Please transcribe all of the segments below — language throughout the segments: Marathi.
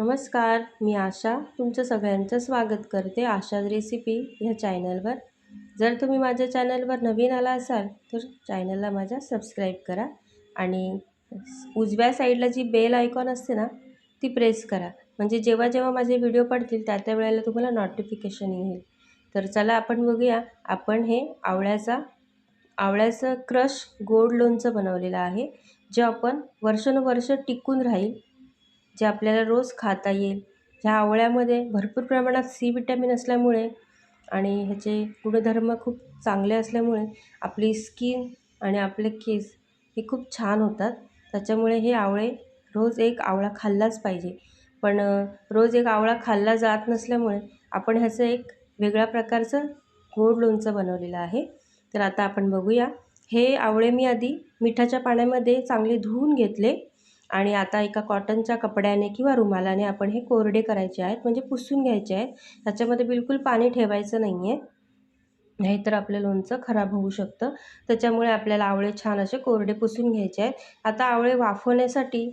नमस्कार मी आशा. तुमचं सगळ्यांचं स्वागत करते आशाज रेसिपी ह्या चॅनलवर. जर तुम्ही माझ्या चॅनलवर नवीन आला असाल तर चॅनलला माझ्या सबस्क्राईब करा आणि उजव्या साईडला जी बेल आयकॉन असते ना ती प्रेस करा. म्हणजे जेव्हा जेव्हा माझे व्हिडिओ पडतील त्या त्या वेळेला तुम्हाला नोटिफिकेशन येईल. तर चला आपण बघूया. आपण हे आवळ्याचा आवळ्याचं क्रश गोड लोणचं बनवलेलं आहे जे आपण वर्षानुवर्ष टिकून राहील. जे आपल्याला रोज खाता येईल. ह्या आवळ्यामध्ये भरपूर प्रमाणात सी विटॅमिन असल्यामुळे आणि ह्याचे गुणधर्म खूप चांगले असल्यामुळे आपली स्किन आणि आपले केस हे खूप छान होतात. त्याच्यामुळे हे आवळे रोज एक आवळा खाल्लाच पाहिजे. पण रोज एक आवळा खाल्ला जात नसल्यामुळे आपण ह्याचं एक वेगळ्या प्रकारचं गोड लोणचं बनवलेलं आहे. तर आता आपण बघूया. हे आवळे मी आधी मिठाच्या पाण्यामध्ये चांगले धुवून घेतले. आणि आता एका कॉटनच्या कपड्याने किंवा रुमालाने आपण हे कोरडे करायचे आहेत म्हणजे पुसून घ्यायचे आहेत. त्याच्यामध्ये बिलकुल पाणी ठेवायचं नाही आहे नाहीतर आपलं लोणचं खराब होऊ शकतं. त्याच्यामुळे आपल्याला आवळे छान असे कोरडे पुसून घ्यायचे आहेत. आता आवळे वाफवण्यासाठी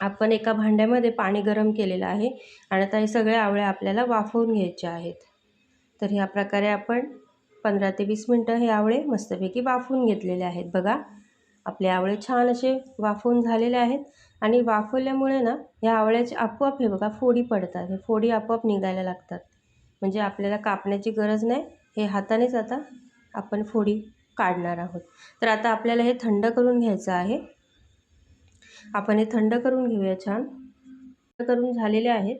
आपण एका भांड्यामध्ये पाणी गरम केलेलं आहे आणि आता हे सगळे आवळे आपल्याला वाफवून घ्यायचे आहेत. तर ह्या प्रकारे आपण पंधरा ते वीस मिनटं हे आवळे मस्तपैकी वाफवून घेतलेले आहेत. बघा आपले आवळे छान असे वाफवून झालेले आहेत. आणि वाफवल्यामुळे ना ह्या आवळ्याचे आपोआप हे बघा फोडी पडतात. हे फोडी आपोआप निघायला लागतात. म्हणजे आपल्याला कापण्याची गरज नाही. हे हातानेच आता आपण फोडी काढणार आहोत. तर आता आपल्याला हे थंड करून घ्यायचं आहे. आपण हे थंड करून घेऊया छान. करून झालेले आहेत.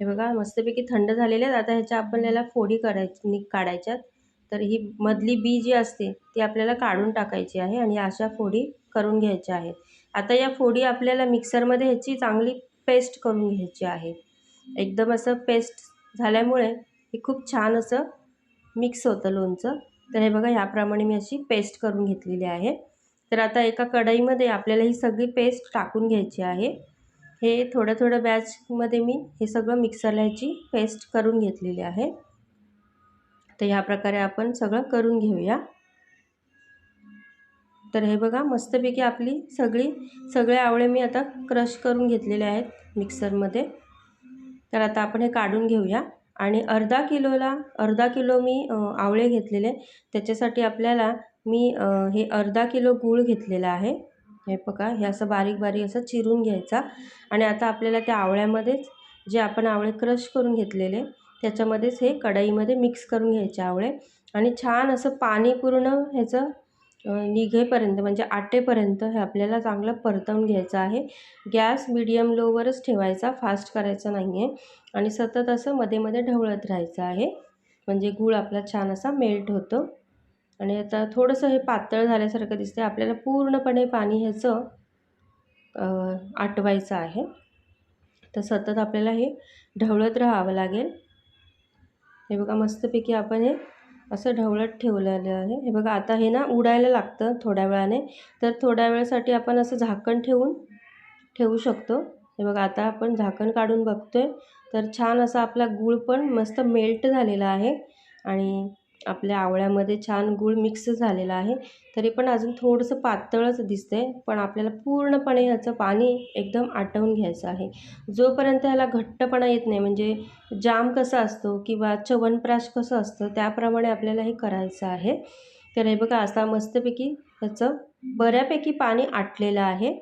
हे बघा मस्तपैकी थंड झालेले आहेत. आता ह्याच्या आपल्याला फोडी करायची काढायच्यात. तर ही मधली बी जी असते ती आपल्याला काढून टाकायची आहे आणि अशा फोडी करून घ्यायच्या आहेत. आता या फोडी आपल्याला मिक्सरमध्ये ह्याची चांगली पेस्ट करून घ्यायची आहे. एकदम असं पेस्ट झाल्यामुळे हे खूप छान असं मिक्स होतं लोणचं. तर हे बघा ह्याप्रमाणे मी अशी पेस्ट करून घेतलेली आहे. तर आता एका कढईमध्ये आपल्याला ही सगळी पेस्ट टाकून घ्यायची आहे. हे थोडं थोडं बॅचमध्ये मी हे सगळं मिक्सरला ह्याची पेस्ट करून घेतलेली आहे. तर ह्या प्रकारे आपण सगळं करून घेऊया. तर हे बघा मस्तपैकी आपली सगळी सगळे आवळे मी आता क्रश करून घेतलेले आहेत मिक्सरमध्ये. तर आता आपण हे काढून घेऊया. आणि अर्धा किलोला अर्धा किलो मी आवळे घेतलेले. त्याच्यासाठी आपल्याला मी हे अर्धा किलो गूळ घेतलेला आहे. हे बघा हे असं बारीक बारीक असं चिरून घ्यायचा. आणि आता आपल्याला त्या आवळ्यामध्येच जे आपण आवळे क्रश करून घेतलेले त्याच्यामध्येच हे कढईमध्ये मिक्स करून घ्यायचे आवळे. आणि छान असं पाणी पूर्ण ह्याचं निघेपर्यंत म्हणजे आटेपर्यंत हे आपल्याला चांगलं परतवून घ्यायचं आहे. गॅस मिडियम लोवरच ठेवायचा फास्ट करायचा नाही आहे आणि सतत असं मध्ये मध्ये ढवळत राहायचं आहे. म्हणजे गूळ आपला छान असा मेल्ट होतो. आणि आता थोडंसं हे पातळ झाल्यासारखं दिसतं आपल्याला पूर्णपणे पाणी ह्याचं आटवायचं आहे. तर सतत आपल्याला हे ढवळत राहावं लागेल. हे बघा मस्तपैकी आपण हे असं ढवळत ठेवलेलं आहे. हे बघा आता हे ना उडायला लागतं थोड्या वेळाने. तर थोड्या वेळासाठी आपण असं झाकण ठेवून ठेवू शकतो. हे बघा आता आपण झाकण काढून बघतो आहे तर छान असा आपला गूळ पण मस्त मेल्ट झालेला आहे. आणि आपल्या आवळ्यामध्ये छान गूळ मिक्स झालेला आहे. तरी पण अजून थोडंसं पातळच दिसतंय पण आपल्याला पूर्णपणे ह्याचं पाणी एकदम आटवून घ्यायचं आहे. जोपर्यंत ह्याला घट्टपणा येत नाही म्हणजे जाम कसा असतो किंवा च्यवनप्राश कसं असतं त्याप्रमाणे आपल्याला हे करायचं आहे. तर हे बघा असा मस्तपैकी ह्याचं बऱ्यापैकी पाणी आटलेलं आहे.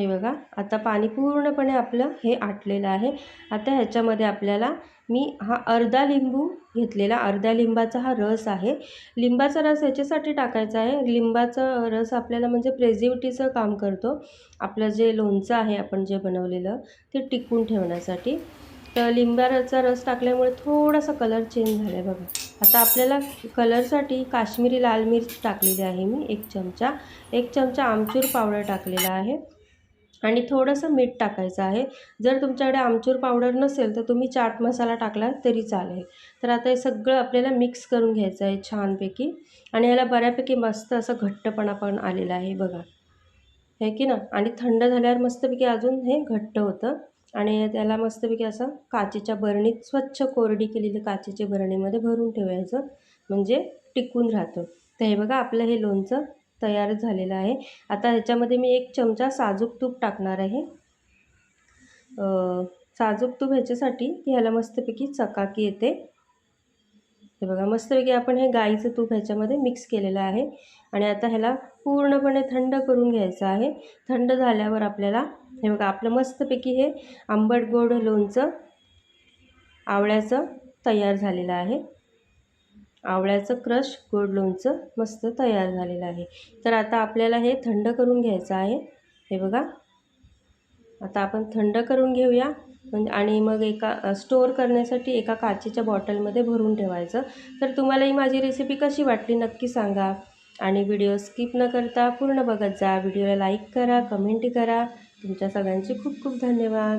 हे बघा आता पाणी पूर्णपणे आपलं हे आटलेलं आहे. आता ह्याच्यामध्ये आपल्याला मी हा अर्धा लिंबू घेतलेला अर्ध्या लिंबाचा हा रस आहे. लिंबाचा रस ह्याच्यासाठी टाकायचा आहे. लिंबाचा रस आपल्याला म्हणजे प्रेझिव्हिटीचं काम करतो. आपलं जे लोणचं आहे आपण जे बनवलेलं ते टिकून ठेवण्यासाठी. तर लिंबाचा रस टाकल्यामुळे थोडासा कलर चेंज झाला आहे बघा. आता आपल्याला कलरसाठी काश्मीरी लाल मिर्च टाकलेली आहे मी एक चमचा. एक चमचा आमचूर पावडर टाकलेला आहे. आणि थोडंसं मीठ टाकायचं आहे. जर तुमच्याकडे आमचूर पावडर नसेल तर तुम्ही चाट मसाला टाकला तरी चालेल. तर आता हे सगळं आपल्याला मिक्स करून घ्यायचं आहे छानपैकी. आणि ह्याला बऱ्यापैकी मस्त असं घट्टपणा पण आलेला आहे बघा. हे की ना? आणि थंड झाल्यावर मस्तपैकी अजून हे घट्ट होतं. आणि त्याला मस्तपैकी असं काचेच्या बरणीत स्वच्छ कोरडी केलेली काचेच्या बरणीमध्ये भरून ठेवायचं. म्हणजे टिकून राहतं. तर हे बघा आपलं हे लोणचं तयार झालेलं आहे. आता ह्याच्यामध्ये मी एक चमचा साजूक तूप टाकणार आहे. साजूक तूप ह्याच्यासाठी की ह्याला मस्तपैकी चकाकी येते. हे बघा मस्तपैकी आपण हे गाईचं तूप ह्याच्यामध्ये मिक्स केलेलं आहे. आणि आता ह्याला पूर्णपणे थंड करून घ्यायचं आहे. थंड झाल्यावर आपल्याला हे बघा आपलं मस्तपैकी हे आंबट गोड लोणचं आवळ्याचं तयार झालेलं आहे. आवळ्याचं क्रश गोड लोणचं मस्त तयार झालेलं आहे. तर आता आपल्याला हे थंड करून घ्यायचं आहे. हे बघा. आता आपण थंड करून घेऊया. म्हणजे आणि मग एका स्टोअर करण्यासाठी एका काचेच्या बॉटलमध्ये भरून ठेवायचं. तर तुम्हाला ही माझी रेसिपी कशी वाटली नक्की सांगा. आणि व्हिडिओ स्किप न करता पूर्ण बघत जा. व्हिडिओला लाईक करा कमेंट करा. तुमच्या सगळ्यांचे खूप खूप धन्यवाद.